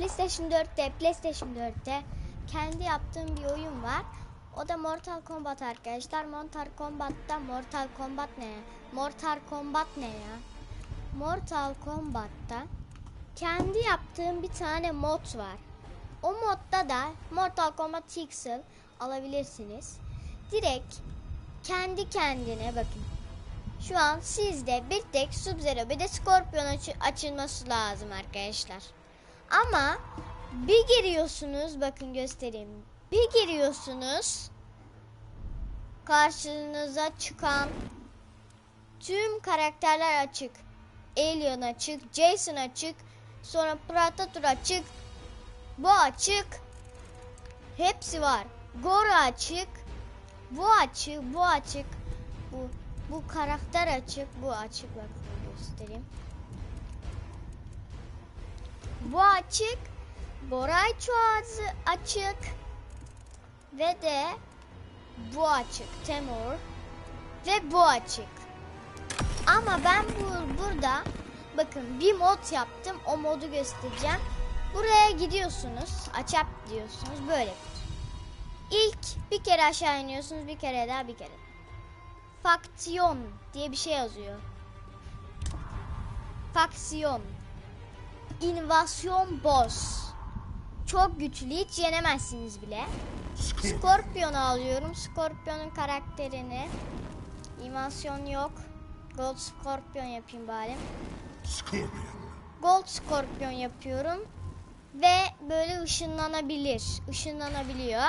PlayStation 4'te, PlayStation 4'te kendi yaptığım bir oyun var. O da Mortal Kombat arkadaşlar. Mortal Kombat'ta Mortal Kombat ne? Mortal Kombat ne ya? Mortal Kombat'ta kendi yaptığım bir tane mod var. O modda da Mortal Kombat Pixel alabilirsiniz. Direkt kendi kendine bakın. Şu an sizde bir tek Sub-Zero bir de Scorpion açı- açılması lazım arkadaşlar. Ama bir giriyorsunuz bakın göstereyim. Bir giriyorsunuz karşınıza çıkan tüm karakterler açık. Alien açık, Jason açık, sonra Predator açık, bu açık. Hepsi var. Goro açık, bu açık, bu açık. Bu bu karakter açık, bu açık. Bak göstereyim. Bu açık. Boray Çoğazı açık. Ve de bu açık. Temur. Ve bu açık. Ama ben bu burada bakın bir mod yaptım. O modu göstereceğim. Buraya gidiyorsunuz. Açap diyorsunuz. Böyle. İlk bir kere aşağı iniyorsunuz. Bir kere daha bir kere. Faksiyon diye bir şey yazıyor. Faksiyon. İnvasyon boss. Çok güçlü. Hiç yenemezsiniz bile. Scorpion'u alıyorum. Scorpion'un karakterini. İnvasyon yok. Gold Scorpion yapayım bari. Scorpion. Gold Scorpion yapıyorum. Ve böyle ışınlanabilir. Işınlanabiliyor.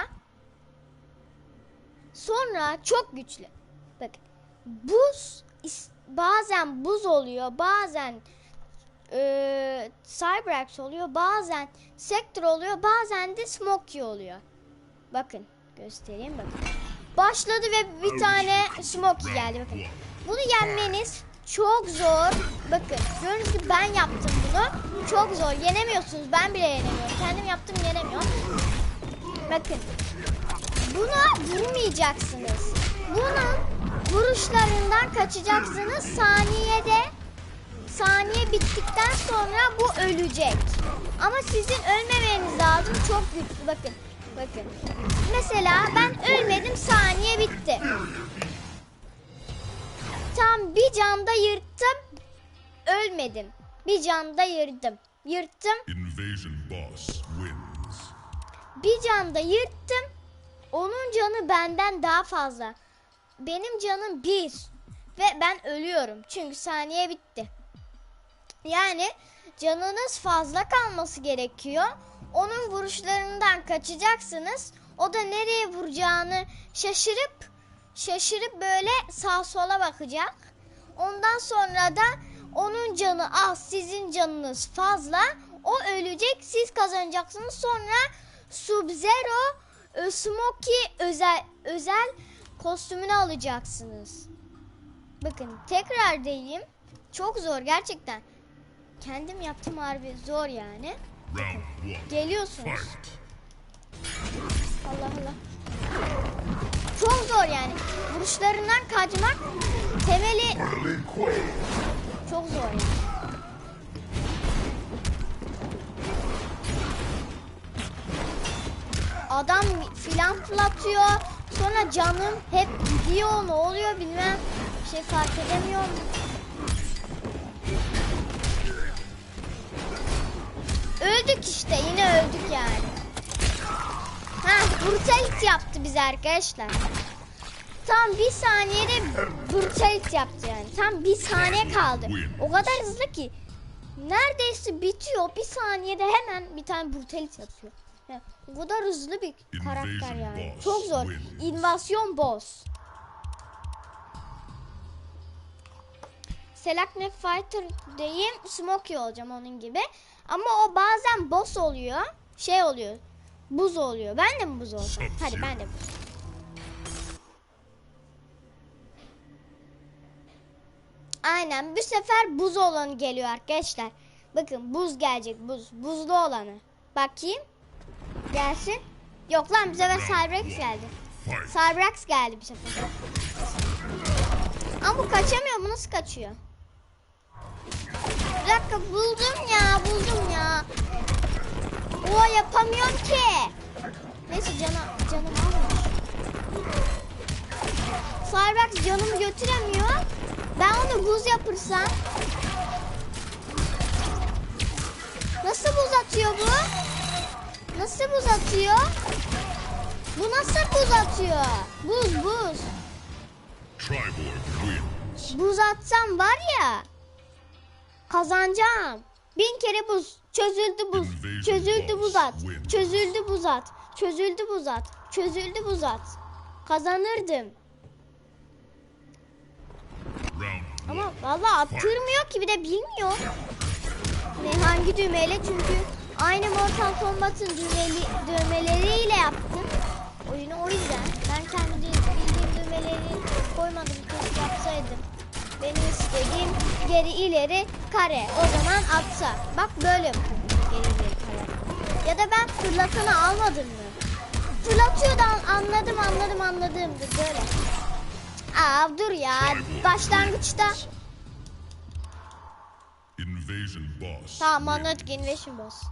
Sonra çok güçlü. Bakın. Buz bazen buz oluyor. Bazen eee Cybrax oluyor. Bazen Sector oluyor. Bazen de Smokey oluyor. Bakın. Göstereyim bakın. Başladı ve bir tane Smokey geldi. Bakın. Bunu yenmeniz çok zor. Bakın. Gördüğünüz gibi ben yaptım bunu. Çok zor. Yenemiyorsunuz. Ben bile yenemiyorum. Kendim yaptım yenemiyorum. Bakın. Buna vurmayacaksınız. Bunun vuruşlarından kaçacaksınız. Saniyede saniye bittikten sonra bu ölecek. Ama sizin ölmemeniz lazım. Çok güçlü. Bakın. Bakın. Mesela ben ölmedim. Saniye bitti. Tam bir canda yırttım. Ölmedim. Bir canda yırttım. Yırttım. Bir canda yırttım. Onun canı benden daha fazla. Benim canım bir. Ve ben ölüyorum. Çünkü saniye bitti. Yani canınız fazla kalması gerekiyor. Onun vuruşlarından kaçacaksınız. O da nereye vuracağını şaşırıp şaşırıp böyle sağ sola bakacak. Ondan sonra da onun canı az, sizin canınız fazla. O ölecek, siz kazanacaksınız. Sonra Sub-Zero, e, Smokey özel özel kostümünü alacaksınız. Bakın tekrar diyeyim. Çok zor gerçekten. Kendim yaptım harbi zor yani. Geliyorsunuz. Allah Allah. Çok zor yani. Vuruşlarından kaçmak temeli çok zor yani. Adam filan fırlatıyor. Sonra canım hep gidiyor. Ne oluyor bilmem. Bir şey fark edemiyorum. Öldük işte. Yine öldük yani. Ha, brutality yaptı bize arkadaşlar. Tam bir saniyede brutality yaptı yani. Tam bir saniye kaldı. O kadar hızlı ki. Neredeyse bitiyor. Bir saniyede hemen bir tane brutality yapıyor. Ya, o kadar hızlı bir karakter yani. Çok zor. İnvasyon boss. Select Fighter diyeyim Smokey olacağım onun gibi. Ama o bazen boss oluyor. Şey oluyor. Buz oluyor. Ben de mi buz olsam? Hadi ben de buz. Aynen bu sefer buz olanı geliyor arkadaşlar. Bakın buz gelecek buz. Buzlu olanı. Bakayım. Gelsin. Yok lan bu sefer Cyrex geldi. Cyrex geldi bu sefer. Ama bu kaçamıyor. Bu nasıl kaçıyor? Dakika buldum ya buldum ya. O yapamıyorum ki. Neyse cana, canım almış. Cyrax canımı götüremiyor. Ben onu buz yapırsam. Nasıl buz atıyor bu? Nasıl buz atıyor? Bu nasıl buz atıyor? Buz buz. Buz atsam var ya kazanacağım. Bin kere buz. Çözüldü buz. Çözüldü buz at. Çözüldü buz at. Çözüldü buz at. Çözüldü buz at. Kazanırdım. Ama one. vallahi attırmıyor ki bir de bilmiyor. Ne hangi düğmeyle çünkü aynı Mortal Kombat'ın düğmeli, düğmeleriyle yaptım. Oyunu o yüzden. Ben kendi bildiğim düğmeleri koymadım. Keşke yapsaydım. Benim istediğim geri ileri kare. O zaman atsa. Bak böyle. Geri ileri kare. Ya da ben fırlatanı almadım mı? Fırlatıyor da an- anladım anladım anladım. Dur böyle. Aa dur ya. Başlangıçta. Invasion boss. Tamam anladık Invasion Boss.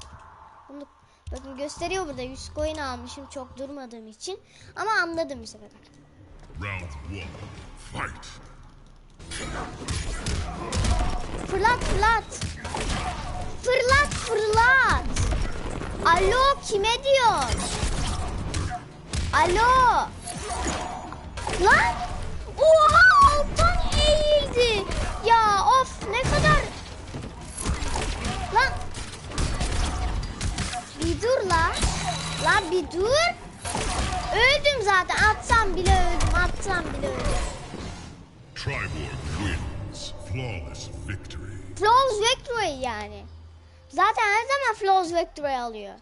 Bunu bakın gösteriyor burada 100 coin almışım çok durmadığım için. Ama anladım bir sefer. Round one. Fight. Fırlat fırlat. Fırlat fırlat. Alo kime diyorsun? Alo. Lan. Oha alttan eğildi. Ya of ne kadar. Lan. Bir dur la. Lan bir dur. Öldüm zaten. Atsam bile öldüm. Atsam bile öldüm. Triborg wins. Flawless victory. Flawless Victory yani. Zaten her zaman Flawless Victory alıyor.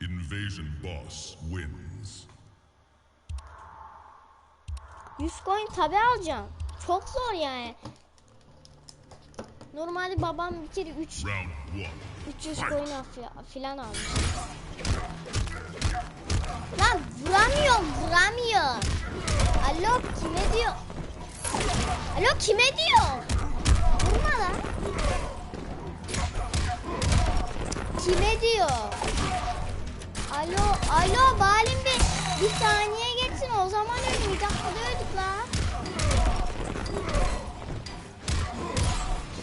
Invasion boss wins. 100 coin tabi alacağım. Çok zor yani. Normalde babam bir kere 3 Round one. 300 coin filan almış. Lan vuramıyorum, vuramıyorum. Alo kime diyor? Alo kime diyor? Vurma lan. Kime diyor? Alo, alo balim bir, bir saniye geçsin o zaman öldüm. Bir dakikada öldük la.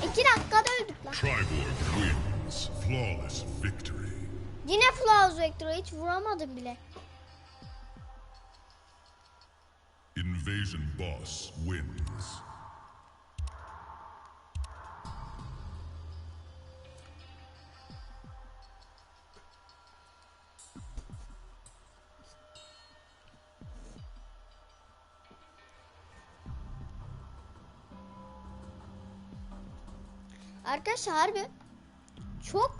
İki dakikada öldük la. Triborg wins. Flawless victory. Yine Flawless Vector'a hiç vuramadım bile. Invasion boss wins. Arkadaşlar harbi çok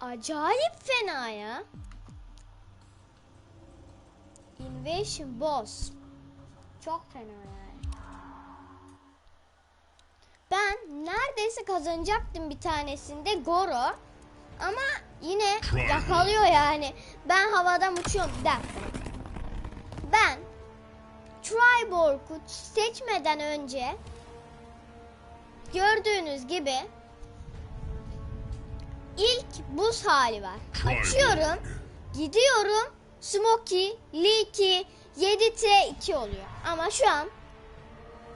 acayip fena ya. Invasion Boss. Çok fena yani. Ben neredeyse kazanacaktım bir tanesinde Goro. Ama yine yakalıyor yani. Ben havadan uçuyorum. Bir dakika. Ben Triborg'u seçmeden önce gördüğünüz gibi ilk buz hali var. Açıyorum. Gidiyorum. Smokey, Leaky, 7T2 oluyor. Ama şu an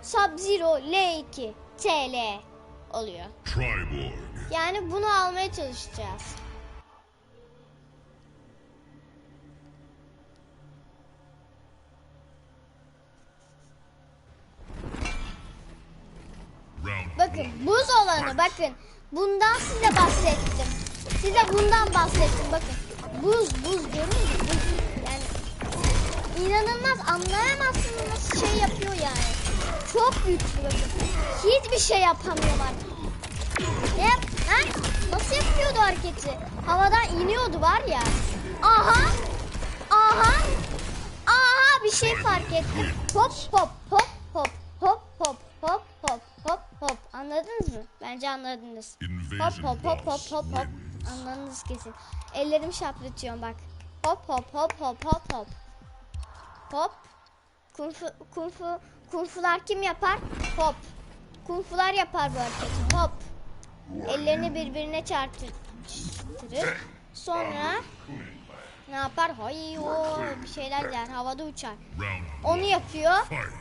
Sub-Zero L2 TL oluyor. Triborg. Yani bunu almaya çalışacağız. Bakın buz olanı bakın. Bundan size bahsettim. Size bundan bahsettim bakın. Buz buz görüyor musunuz? Yani inanılmaz anlayamazsınız nasıl şey yapıyor yani. Çok güçlü bakın. Hiçbir şey yapamıyorum artık. Ne yap? Ha? Nasıl yapıyordu hareketi? Havadan iniyordu var ya. Aha. Aha. Aha bir şey fark ettim. Hop hop hop hop hop hop hop hop. Anladınız mı? Bence anladınız. Hop hop hop hop hop hop. Anladınız kesin. Ellerimi şaplatıyorum bak. Hop hop hop hop hop hop. Hop. Kung fu, kung fu, kung fular kim yapar? Hop. Kung fular yapar bu hareketi. Hop. Ellerini birbirine çarptırır. Sonra ne yapar? Hay o bir şeyler der. Havada uçar. Onu yapıyor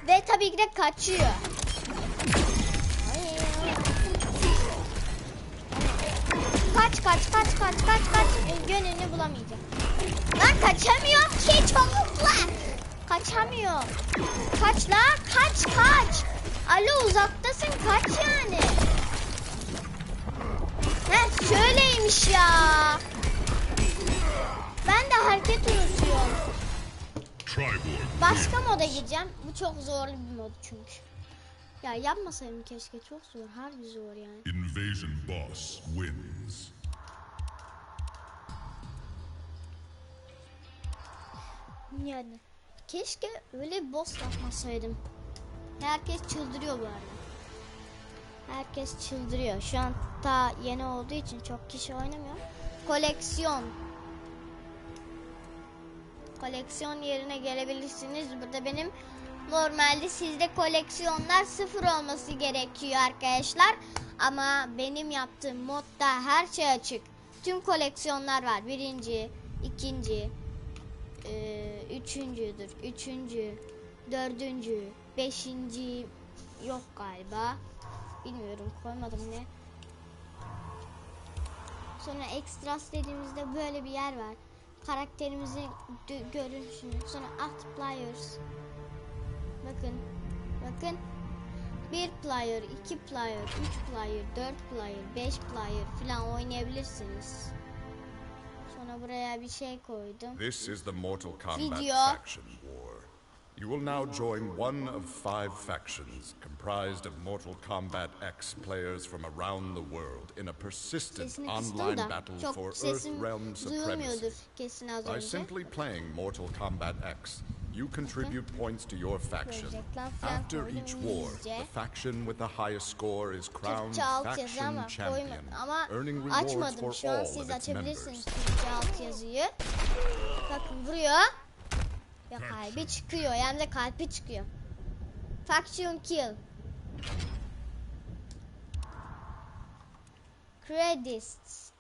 ve tabii ki de kaçıyor. Kaç kaç kaç kaç kaç kaç E, bulamayacak. Lan kaçamıyorum ki çabukla. Kaçamıyor. Kaç la kaç kaç. Alo uzaktasın kaç yani. He şöyleymiş ya. Ben de hareket unutuyorum. Başka moda gireceğim. Bu çok zorlu bir mod çünkü. Ya yapmasaydım keşke. Çok zor. Harbi zor yani. Invasion boss wins. Yani. Keşke öyle bir boss yapmasaydım. Herkes çıldırıyor bu arada. Herkes çıldırıyor. Şu an daha yeni olduğu için çok kişi oynamıyor. Koleksiyon. Koleksiyon yerine gelebilirsiniz. Burada benim normalde sizde koleksiyonlar sıfır olması gerekiyor arkadaşlar. Ama benim yaptığım modda her şey açık. Tüm koleksiyonlar var. Birinci, ikinci, ee, üçüncüdür. Üçüncü, dördüncü, beşinci yok galiba. Bilmiyorum koymadım ne. Sonra extras dediğimizde böyle bir yer var. Karakterimizin görünüşünü. Sonra alt players. Bakın. Bakın. Bir player, iki player, üç player, dört player, beş player falan oynayabilirsiniz. Sonra buraya bir şey koydum. This is the Mortal Kombat Video. Faction War. You will now join one of five factions comprised of Mortal Kombat X players from around the world in a persistent Sesini kıstım online da battle çok for sesim Earth Realm duyulmuyordur supremacy. kesin az By önce. simply playing Mortal Kombat X, you contribute points to your faction. After each war, the faction with the highest score is crowned faction champion, earning rewards for all of its members. Bakın vuruyor. Ya kalbi çıkıyor yani de kalbi çıkıyor. Faction kill. Credits.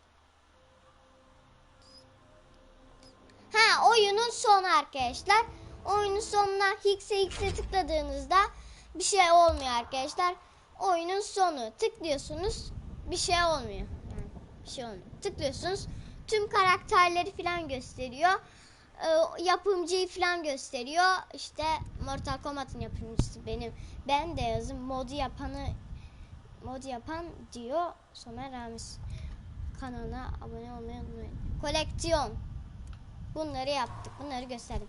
Ha oyunun sonu arkadaşlar. Oyunun sonuna X'e X'e tıkladığınızda bir şey olmuyor arkadaşlar. Oyunun sonu tıklıyorsunuz bir şey olmuyor. Yani bir şey olmuyor. Tıklıyorsunuz tüm karakterleri falan gösteriyor. Ee, yapımcıyı falan gösteriyor. İşte Mortal Kombat'ın yapımcısı benim. Ben de yazım modu yapanı mod yapan diyor Somer Ramiz. Kanalına abone olmayı unutmayın. Koleksiyon. Bunları yaptık. Bunları gösterdim.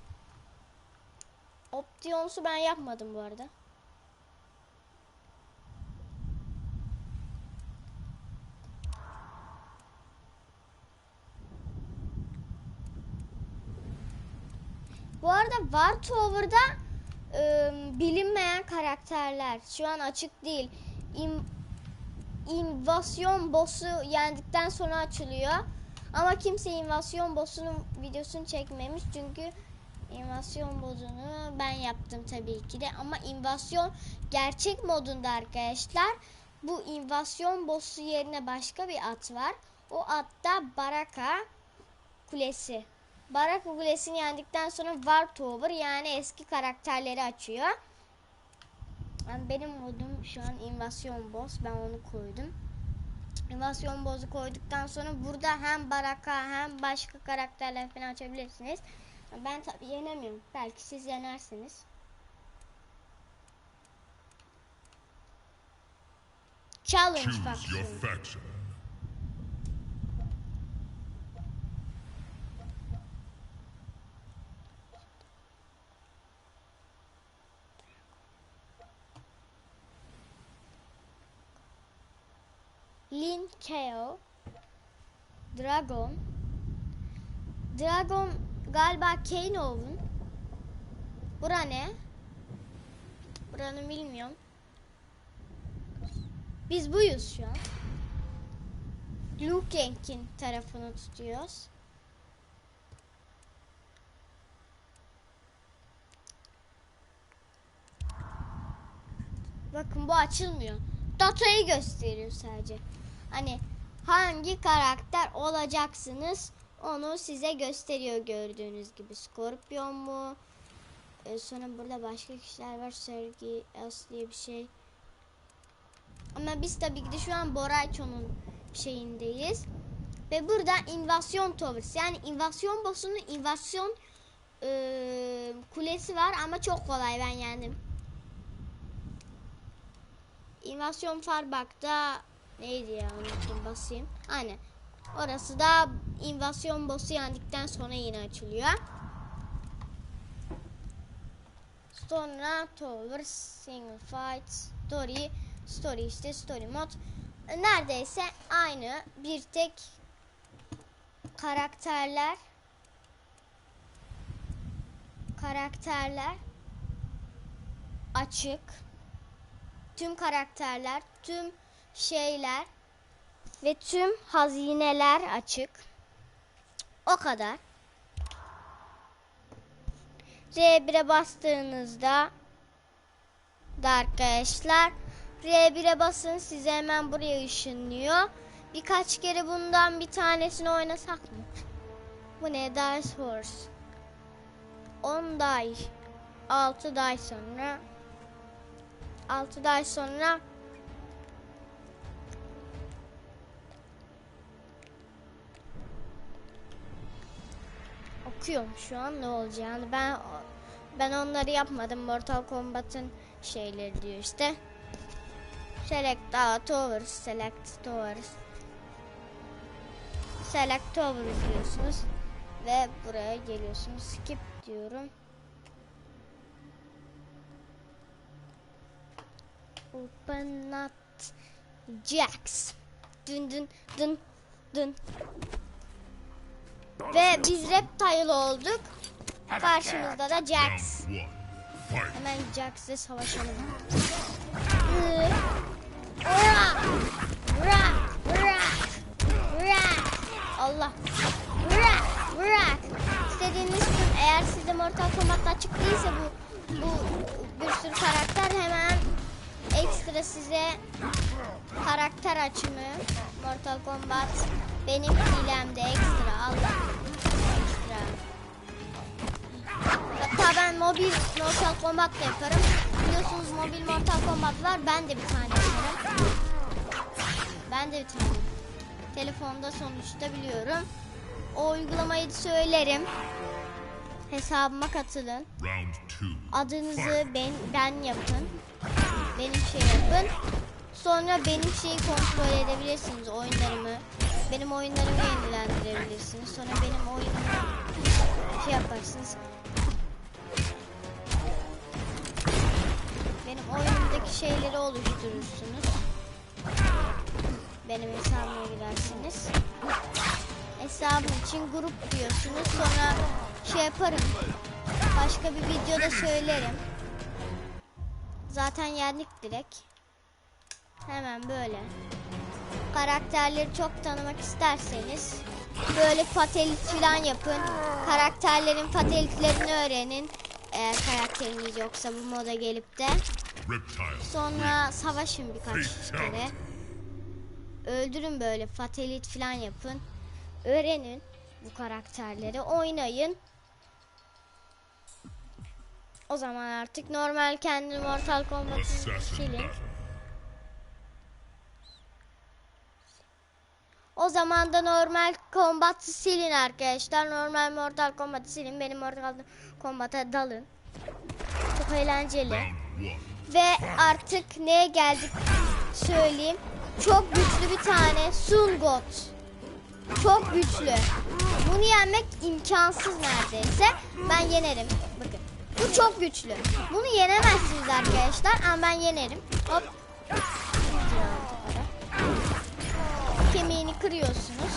Optiyonsu ben yapmadım bu arada. Bu arada War Tower'da e, bilinmeyen karakterler şu an açık değil. İm, invasyon boss'u yendikten sonra açılıyor. Ama kimse invasyon boss'unun videosunu çekmemiş çünkü invasyon modunu ben yaptım tabii ki de ama invasyon gerçek modunda arkadaşlar bu invasyon boss'u yerine başka bir at var. O atta Baraka Kulesi. Baraka Kulesi'ni yendikten sonra War Tower yani eski karakterleri açıyor. Yani benim modum şu an invasyon boss. Ben onu koydum. İnvasyon boss'u koyduktan sonra burada hem Baraka hem başka karakterler falan açabilirsiniz. Ben tabii yenemiyorum. Belki siz yenersiniz. Challenge faction. Lin Kao, Dragon, Dragon galiba Kaneov'un. Bura ne? Buranı bilmiyorum. Biz buyuz şu an. Liu Kang'in tarafını tutuyoruz. Bakın bu açılmıyor. Datayı gösteriyor sadece. Hani hangi karakter olacaksınız Onu size gösteriyor gördüğünüz gibi. Scorpion mu? Ee, sonra burada başka kişiler var. Sergi As diye bir şey. Ama biz tabii ki de şu an Boraycho'nun şeyindeyiz. Ve burada invasyon towers yani invasyon boss'unun invasyon eee, kulesi var ama çok kolay ben yendim. İnvasyon Farbak'ta neydi ya unuttum basayım. Aynen. Orası da invasyon boss'u yendikten sonra yine açılıyor. Sonra Tower, Single Fight, Story, Story işte Story mod. Neredeyse aynı bir tek karakterler karakterler açık. Tüm karakterler, tüm şeyler ve tüm hazineler açık. O kadar. R1'e bastığınızda da arkadaşlar R1'e basın size hemen buraya ışınlıyor. Birkaç kere bundan bir tanesini oynasak mı? Bu ne? Dice Horse. 10 day. 6 day sonra 6 day sonra okuyorum şu an ne olacağını. Ben ben onları yapmadım. Mortal Kombat'ın şeyleri diyor işte. Select uh, towers, select towers. Select tower diyorsunuz ve buraya geliyorsunuz. Skip diyorum. Open not jacks. Dün dün dün dün. Ve biz reptile olduk. Karşımızda da Jax. Hemen Jax'le savaşalım. Allah! Ura! Ura! İstediğiniz tüm eğer sizde Mortal Kombat'ta açık değilse bu bu bir sürü karakter hemen ekstra size karakter açımı Mortal Kombat benim hilemde ekstra Allah Hatta ben mobil Mortal Kombat da yaparım. Biliyorsunuz mobil Mortal Kombat var. Ben de bir tane yaparım. Ben de bir tane. Telefonda sonuçta biliyorum. O uygulamayı söylerim. Hesabıma katılın. Adınızı ben ben yapın. Benim şey yapın. Sonra benim şeyi kontrol edebilirsiniz oyunlarımı. Benim oyunlarımı yenilendirebilirsiniz. Sonra benim oyunumu şey yaparsınız. Benim oyunumdaki şeyleri oluşturursunuz. Benim hesabıma girersiniz. Hesabım için grup diyorsunuz. Sonra şey yaparım. Başka bir videoda söylerim. Zaten yendik direkt. Hemen böyle. Karakterleri çok tanımak isterseniz böyle patelit falan yapın. Karakterlerin patelitlerini öğrenin. Eğer karakteriniz yoksa bu moda gelip de. Sonra savaşın birkaç kere. Öldürün böyle fatelit falan yapın. Öğrenin bu karakterleri. Oynayın. O zaman artık normal kendi Mortal Kombat'ı silin. O zaman da normal Kombat'ı silin arkadaşlar. Normal Mortal Kombat'ı silin. Benim Mortal Kombat'a dalın. Çok eğlenceli. Ve artık neye geldik söyleyeyim. Çok güçlü bir tane Sungot. Çok güçlü. Bunu yenmek imkansız neredeyse. Ben yenerim. Bakın. Bu çok güçlü. Bunu yenemezsiniz arkadaşlar ama ben yenerim. Hop. Kemiğini kırıyorsunuz.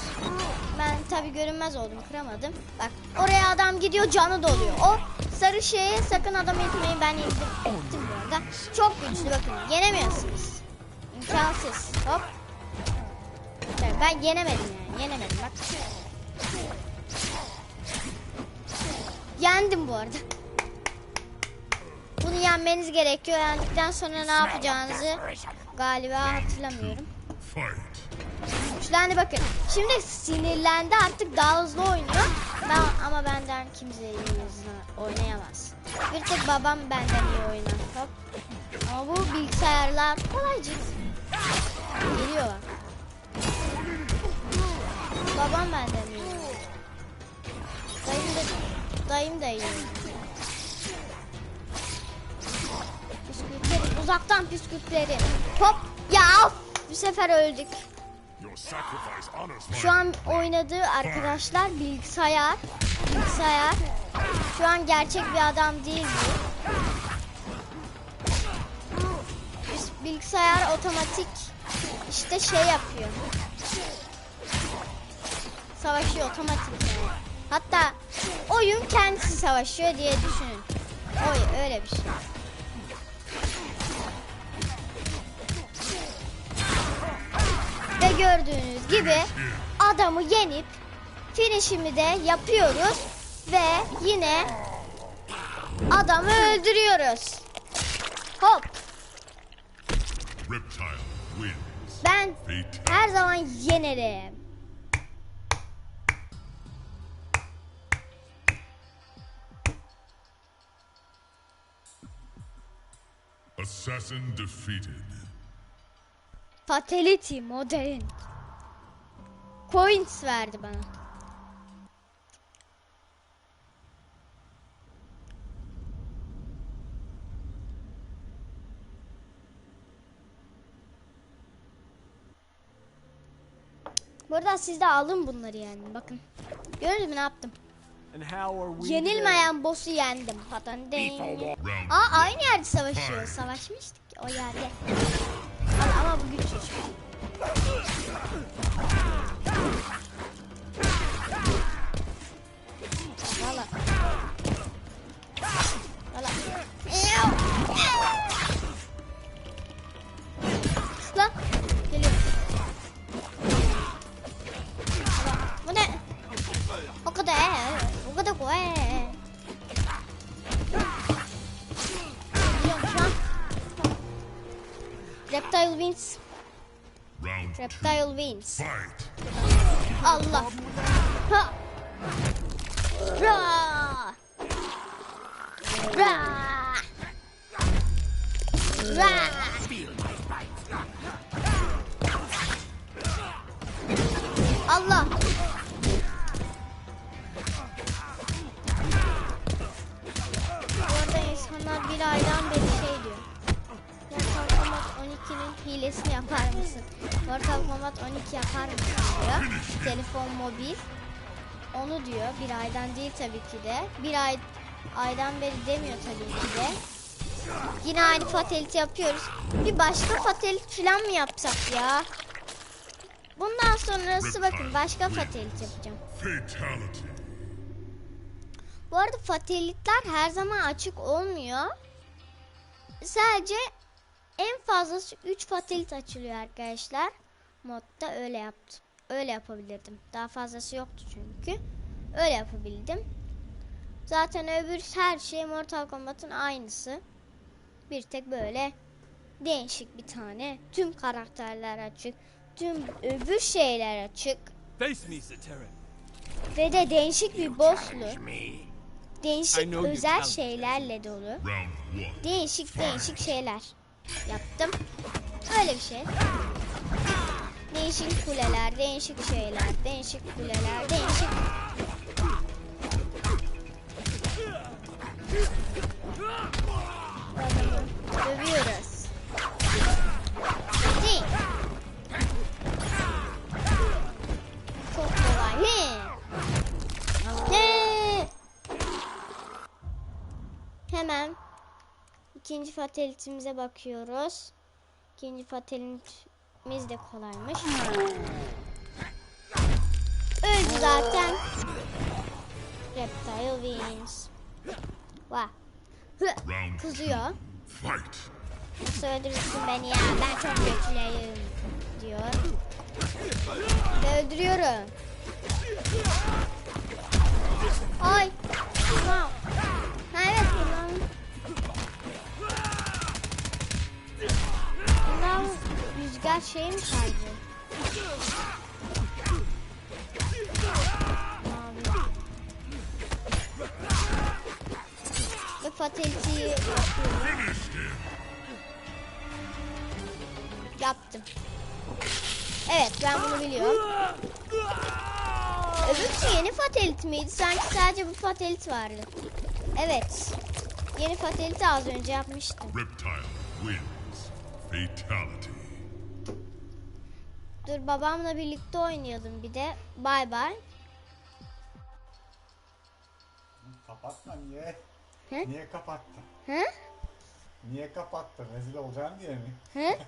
Ben tabi görünmez oldum kıramadım. Bak oraya adam gidiyor canı doluyor. O sarı şeye sakın adam etmeyin ben indim. Ettim bu arada. Çok güçlü bakın yenemiyorsunuz. İmkansız. Hop. Ben yenemedim yani yenemedim bak. Yendim bu arada. Bunu yenmeniz gerekiyor. Yendikten sonra ne yapacağınızı galiba hatırlamıyorum. Güçlendi bakın. Şimdi sinirlendi artık daha hızlı oynuyor. ama benden kimse iyi hızlı oynayamaz. Bir tek babam benden iyi oynar. Hop. Ama bu bilgisayarlar kolaycık. Geliyor bak. Babam benden iyi. Dayım da, dayım da iyi. Püskürtlerim, uzaktan püskürtlerim. Hop. Ya of! Bu sefer öldük. Şu an oynadığı arkadaşlar bilgisayar. Bilgisayar. Şu an gerçek bir adam değil bu. Bilgisayar otomatik işte şey yapıyor. Savaşıyor otomatik yani. Hatta oyun kendisi savaşıyor diye düşünün. Oy öyle bir şey. Gördüğünüz gibi adamı yenip finishimi de yapıyoruz ve yine adamı öldürüyoruz. Hop ben her zaman yenerim. Assassin defeated. Fatality modern. Coins verdi bana. Burada siz de alın bunları yani bakın. Gördünüz mü ne yaptım? Yenilmeyen boss'u yendim. Patan değil. Aa aynı yerde savaşıyor. Savaşmıştık o yerde. Ama, ama bu Reptile wins. Allah. Ha. Ra. Ra. Ra. Allah. Bu arada insanlar bir aydan beri 12'nin hilesini yapar mısın? Mortal Kombat 12 yapar mısın diyor. Telefon mobil. Onu diyor. Bir aydan değil tabii ki de. Bir ay aydan beri demiyor tabii ki de. Yine aynı fatality yapıyoruz. Bir başka fatality falan mı yapsak ya? Bundan sonrası bakın başka fatality yapacağım. Bu arada fatalitler her zaman açık olmuyor. Sadece en fazlası 3 fatalit açılıyor arkadaşlar. Modda öyle yaptım. Öyle yapabilirdim. Daha fazlası yoktu çünkü. Öyle yapabildim. Zaten öbür her şey Mortal Kombat'ın aynısı. Bir tek böyle değişik bir tane. Tüm karakterler açık. Tüm öbür şeyler açık. Face me, Zaterran. Ve de değişik bir bosslu. Değişik özel şeylerle dolu. Değişik değişik şeyler yaptım. Öyle bir şey. Değişik kuleler, değişik şeyler, değişik kuleler, değişik... Adamı ikinci fatalitimize bakıyoruz. İkinci fatalitimiz de kolaymış. Öldü zaten. Reptile wins. Vah. Round Kızıyor. öldürürsün beni ya? Ben çok güçlüyüm. Diyor. Ve öldürüyorum. Ay. Rüzgar şey mi kaydı? Mavi. fatality'yi yapıyorum. Yaptım. Evet ben bunu biliyorum. Öbürkü yeni fatality miydi? Sanki sadece bu fatality vardı. Evet. Yeni fatality az önce yapmıştım. Reptile wins. Fatality. Dur babamla birlikte oynayalım bir de. Bay bay. Kapatma niye? He? Niye kapattın? Hı? Niye kapattın? Rezil olacaksın diye mi? He?